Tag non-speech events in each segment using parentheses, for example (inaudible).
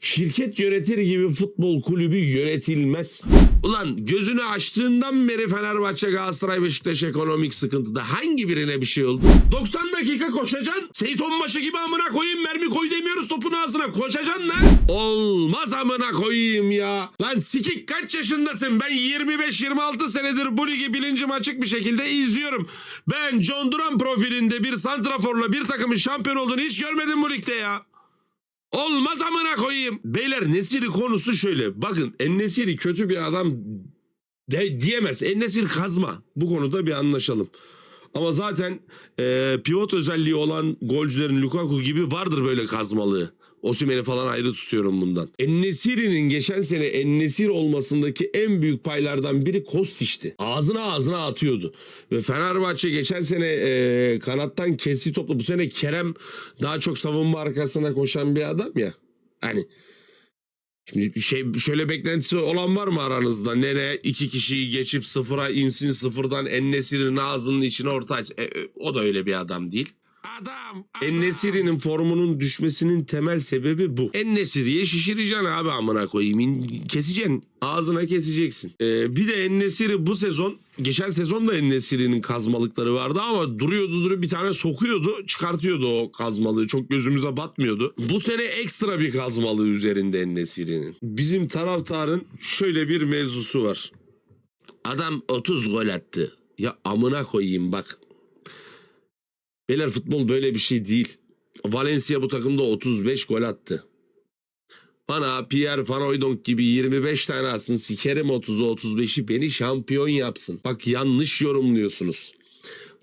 Şirket yönetir gibi futbol kulübü yönetilmez. Ulan gözünü açtığından beri Fenerbahçe, Galatasaray, Beşiktaş ekonomik sıkıntıda hangi birine bir şey oldu? 90 dakika koşacaksın. Seyit Onbaşı gibi amına koyayım mermi koy demiyoruz topun ağzına. Koşacaksın lan. Olmaz amına koyayım ya. Lan sikik kaç yaşındasın? Ben 25-26 senedir bu ligi bilincim açık bir şekilde izliyorum. Ben John Duran profilinde bir santraforla bir takımın şampiyon olduğunu hiç görmedim bu ligde ya. Olmaz amına koyayım. Beyler Nesiri konusu şöyle. Bakın Ennesiri kötü bir adam de, diyemez. Ennesiri kazma. Bu konuda bir anlaşalım. Ama zaten e, pivot özelliği olan golcülerin Lukaku gibi vardır böyle kazmalığı. Osimhen'i falan ayrı tutuyorum bundan. Ennesiri'nin geçen sene Ennesir olmasındaki en büyük paylardan biri Kostiç'ti. Ağzına ağzına atıyordu. Ve Fenerbahçe geçen sene e, kanattan kesti topla. Bu sene Kerem daha çok savunma arkasına koşan bir adam ya. Hani Şimdi şey şöyle beklentisi olan var mı aranızda? Nene iki kişiyi geçip sıfıra insin sıfırdan Ennesir'in ağzının içine orta açsın. E, e, o da öyle bir adam değil. Adam, Ennesiri'nin formunun düşmesinin temel sebebi bu. Ennesiri'ye şişireceksin abi amına koyayım. İn- Keseceksin. Ağzına keseceksin. Ee, bir de Ennesiri bu sezon geçen sezon da Ennesiri'nin kazmalıkları vardı ama duruyordu duruyor bir tane sokuyordu çıkartıyordu o kazmalığı. Çok gözümüze batmıyordu. Bu sene ekstra bir kazmalığı üzerinde Ennesiri'nin. Bizim taraftarın şöyle bir mevzusu var. Adam 30 gol attı. Ya amına koyayım bak. Beyler futbol böyle bir şey değil. Valencia bu takımda 35 gol attı. Bana Pierre Van Hooijdonk gibi 25 tane atsın sikerim 30'u 35'i beni şampiyon yapsın. Bak yanlış yorumluyorsunuz.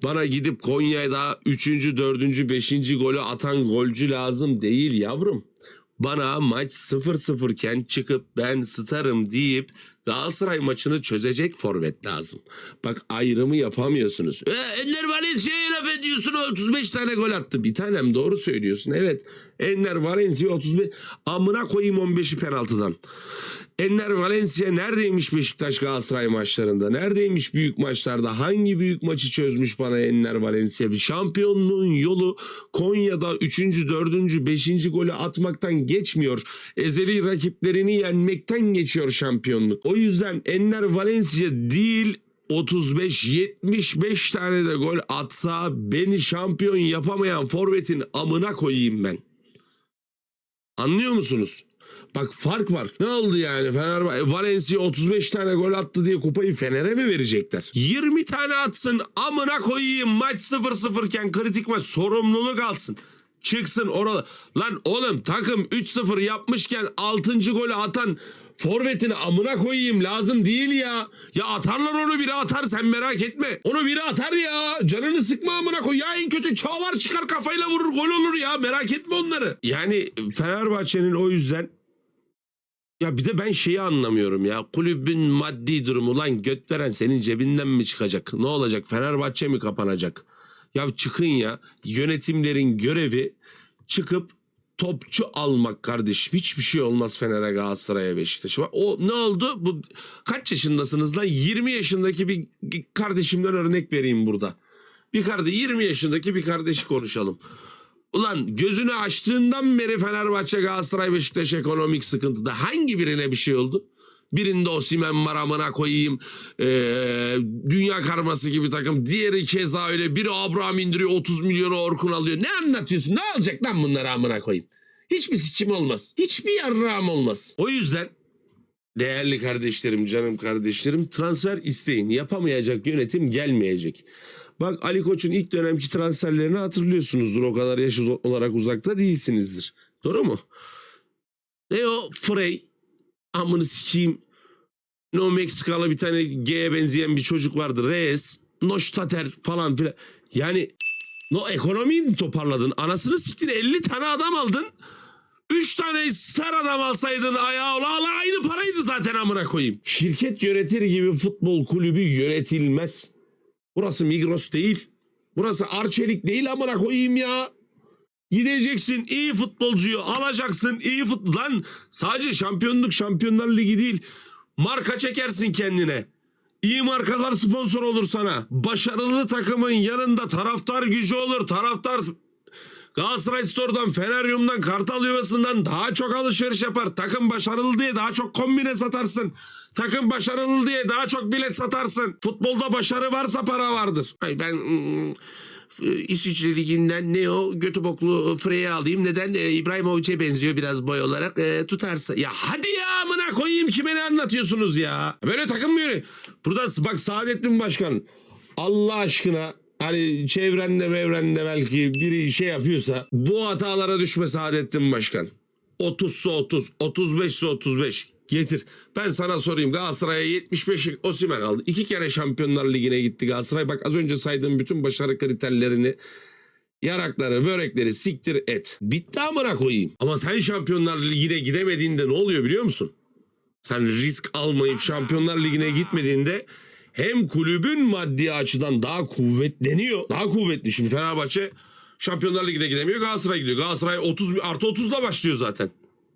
Bana gidip Konya'da 3. 4. 5. golü atan golcü lazım değil yavrum. Bana maç 0-0 iken çıkıp ben starım deyip Galatasaray maçını çözecek forvet lazım. Bak ayrımı yapamıyorsunuz. E, Ender Valencia'ya laf ediyorsun 35 tane gol attı. Bir tanem doğru söylüyorsun. Evet Ender Valencia 35 amına koyayım 15'i penaltıdan. Ender Valencia neredeymiş Beşiktaş Galatasaray maçlarında? Neredeymiş büyük maçlarda? Hangi büyük maçı çözmüş bana Ender Valencia? Bir şampiyonluğun yolu Konya'da 3. 4. 5. golü atmaktan geçmiyor. Ezeli rakiplerini yenmekten geçiyor şampiyonluk. O yüzden Ender Valencia değil 35-75 tane de gol atsa beni şampiyon yapamayan forvetin amına koyayım ben. Anlıyor musunuz? Bak fark var. Ne oldu yani Fenerbahçe Valencia 35 tane gol attı diye kupayı Fener'e mi verecekler? 20 tane atsın amına koyayım maç 0-0 iken kritik maç sorumluluk alsın. Çıksın orada. Lan oğlum takım 3-0 yapmışken 6. golü atan forvetini amına koyayım lazım değil ya. Ya atarlar onu biri atar sen merak etme. Onu biri atar ya. Canını sıkma amına koy. Ya en kötü çağlar çıkar kafayla vurur gol olur ya. Merak etme onları. Yani Fenerbahçe'nin o yüzden ya bir de ben şeyi anlamıyorum ya. Kulübün maddi durumu lan göt veren senin cebinden mi çıkacak? Ne olacak? Fenerbahçe mi kapanacak? Ya çıkın ya. Yönetimlerin görevi çıkıp topçu almak kardeşim. Hiçbir şey olmaz Fener'e Galatasaray'a Beşiktaş'a. O ne oldu? Bu kaç yaşındasınız lan? 20 yaşındaki bir kardeşimden örnek vereyim burada. Bir kardeş 20 yaşındaki bir kardeşi konuşalım. Ulan gözünü açtığından beri Fenerbahçe, Galatasaray, Beşiktaş ekonomik sıkıntıda hangi birine bir şey oldu? Birinde Osimhen var amına koyayım. Ee, dünya karması gibi takım. Diğeri keza öyle. Biri Abraham indiriyor 30 milyonu Orkun alıyor. Ne anlatıyorsun? Ne alacak lan bunları amına koyayım? Hiçbir sikim olmaz. Hiçbir yarrağım olmaz. O yüzden değerli kardeşlerim, canım kardeşlerim transfer isteyin. Yapamayacak yönetim gelmeyecek. Bak Ali Koç'un ilk dönemki transferlerini hatırlıyorsunuzdur. O kadar yaş olarak uzakta değilsinizdir. Doğru mu? Ne o? Frey. Amını sikeyim. No Meksikalı bir tane G'ye benzeyen bir çocuk vardı. Reyes. Noştater falan filan. Yani no ekonomiyi mi toparladın? Anasını siktin 50 tane adam aldın. 3 tane star adam alsaydın ayağı ola ala aynı paraydı zaten amına koyayım. Şirket yönetir gibi futbol kulübü yönetilmez. Burası Migros değil. Burası Arçelik değil amına koyayım ya. Gideceksin iyi futbolcuyu alacaksın iyi futbol. Lan sadece şampiyonluk şampiyonlar ligi değil. Marka çekersin kendine. İyi markalar sponsor olur sana. Başarılı takımın yanında taraftar gücü olur. Taraftar Galatasaray Store'dan, Feneryum'dan, Kartal Yuvası'ndan daha çok alışveriş yapar. Takım başarılı diye daha çok kombine satarsın. Takım başarılı diye daha çok bilet satarsın. Futbolda başarı varsa para vardır. Hayır ben mm, İsviçre Ligi'nden ne o götü boklu Frey'i alayım. Neden? Ee, İbrahimovic'e benziyor biraz boy olarak. Ee, tutarsa. Ya hadi ya amına koyayım kime ne anlatıyorsunuz ya? Böyle takım mı? Burada bak Saadettin Başkan Allah aşkına hani çevrende mevrende belki biri şey yapıyorsa bu hatalara düşme Saadettin Başkan. 30 ise 30, 35 ise 35. Getir. Ben sana sorayım Galatasaray'a 75 Osimen aldı. İki kere Şampiyonlar Ligi'ne gitti Galatasaray. Bak az önce saydığım bütün başarı kriterlerini yarakları, börekleri siktir et. Bitti amına koyayım. Ama sen Şampiyonlar Ligi'ne gidemediğinde ne oluyor biliyor musun? Sen risk almayıp Şampiyonlar Ligi'ne gitmediğinde hem kulübün maddi açıdan daha kuvvetleniyor. Daha kuvvetli. Şimdi Fenerbahçe Şampiyonlar Ligi'ne gidemiyor. Galatasaray gidiyor. Galatasaray 30 artı 30'la başlıyor zaten.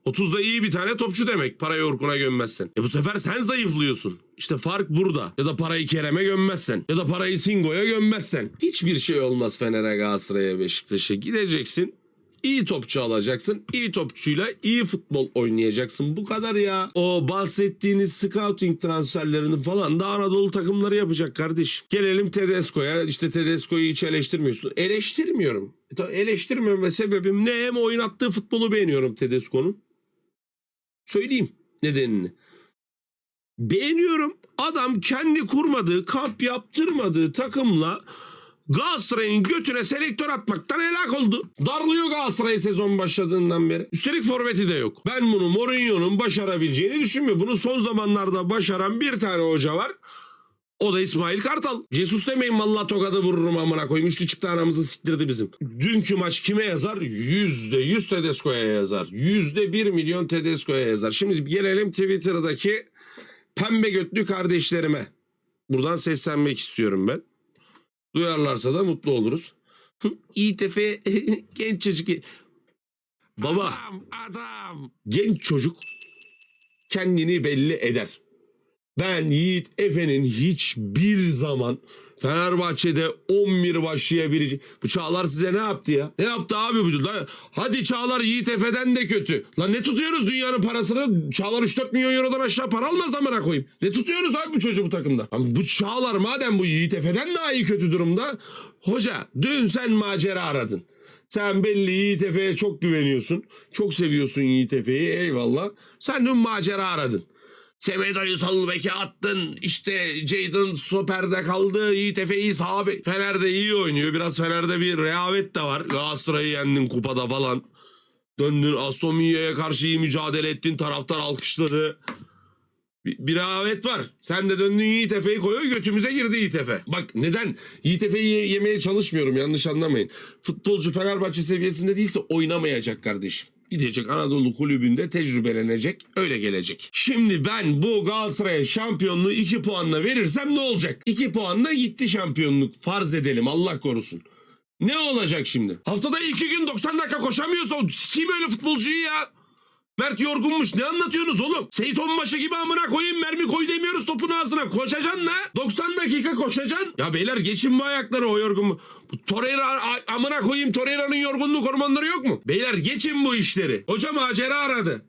30'da iyi bir tane topçu demek parayı Orkun'a gömmezsen. E bu sefer sen zayıflıyorsun. İşte fark burada. Ya da parayı Kerem'e gömmezsen. Ya da parayı Singo'ya gömmezsen. Hiçbir şey olmaz Fener'e Galatasaray'a Beşiktaş'a. Gideceksin. İyi topçu alacaksın. İyi topçuyla iyi futbol oynayacaksın. Bu kadar ya. O bahsettiğiniz scouting transferlerini falan da Anadolu takımları yapacak kardeşim. Gelelim Tedesco'ya. İşte Tedesco'yu hiç eleştirmiyorsun. Eleştirmiyorum. E tabii Eleştirmeme sebebim ne? Hem oynattığı futbolu beğeniyorum Tedesco'nun. Söyleyeyim nedenini. Beğeniyorum. Adam kendi kurmadığı, kamp yaptırmadığı takımla Galatasaray'ın götüne selektör atmaktan helak oldu. Darlıyor Galatasaray sezon başladığından beri. Üstelik forveti de yok. Ben bunu Mourinho'nun başarabileceğini düşünmüyorum. Bunu son zamanlarda başaran bir tane hoca var. O da İsmail Kartal. Jesus demeyin vallahi tokadı vururum amına koyayım. Üçlü çıktı anamızı siktirdi bizim. Dünkü maç kime yazar? Yüzde yüz Tedesco'ya yazar. Yüzde bir milyon Tedesco'ya yazar. Şimdi gelelim Twitter'daki pembe götlü kardeşlerime. Buradan seslenmek istiyorum ben. Duyarlarsa da mutlu oluruz. (laughs) İTF (laughs) genç çocuk. Baba. Adam, adam. Genç çocuk kendini belli eder. Ben Yiğit Efe'nin hiçbir zaman Fenerbahçe'de 11 başlayabilecek. Bu Çağlar size ne yaptı ya? Ne yaptı abi bu? Lan, hadi Çağlar Yiğit Efe'den de kötü. Lan ne tutuyoruz dünyanın parasını? Çağlar 3-4 milyon eurodan aşağı para almaz amına koyayım. Ne tutuyoruz abi bu çocuğu bu takımda? Ama bu Çağlar madem bu Yiğit Efe'den daha iyi kötü durumda. Hoca dün sen macera aradın. Sen belli Yiğit Efe'ye çok güveniyorsun. Çok seviyorsun Yiğit Efe'yi eyvallah. Sen dün macera aradın. Semedo'yu sol beke attın. İşte Jadon stoperde kaldı. Yiğit Efe iyi sağ bek. Fener'de iyi oynuyor. Biraz Fener'de bir rehavet de var. Galatasaray'ı yendin kupada falan. Döndün Villa'ya karşı iyi mücadele ettin. Taraftar alkışladı. Bir, bir rehavet var. Sen de döndün Yiğit Efe'yi koyuyor götümüze girdi Yiğit Efe. Bak neden? Yiğit Efe'yi ye- yemeye çalışmıyorum yanlış anlamayın. Futbolcu Fenerbahçe seviyesinde değilse oynamayacak kardeşim. Gidecek Anadolu kulübünde tecrübelenecek öyle gelecek. Şimdi ben bu Galatasaray'a şampiyonluğu 2 puanla verirsem ne olacak? 2 puanla gitti şampiyonluk farz edelim Allah korusun. Ne olacak şimdi? Haftada 2 gün 90 dakika koşamıyorsa kim öyle futbolcuyu ya? Mert yorgunmuş. Ne anlatıyorsunuz oğlum? Seyit Onbaşı gibi amına koyayım mermi koy demiyoruz topun ağzına. Koşacaksın la. 90 dakika koşacaksın. Ya beyler geçin bu ayakları o yorgun Torreira amına koyayım Torreira'nın yorgunluk hormonları yok mu? Beyler geçin bu işleri. Hoca macera aradı.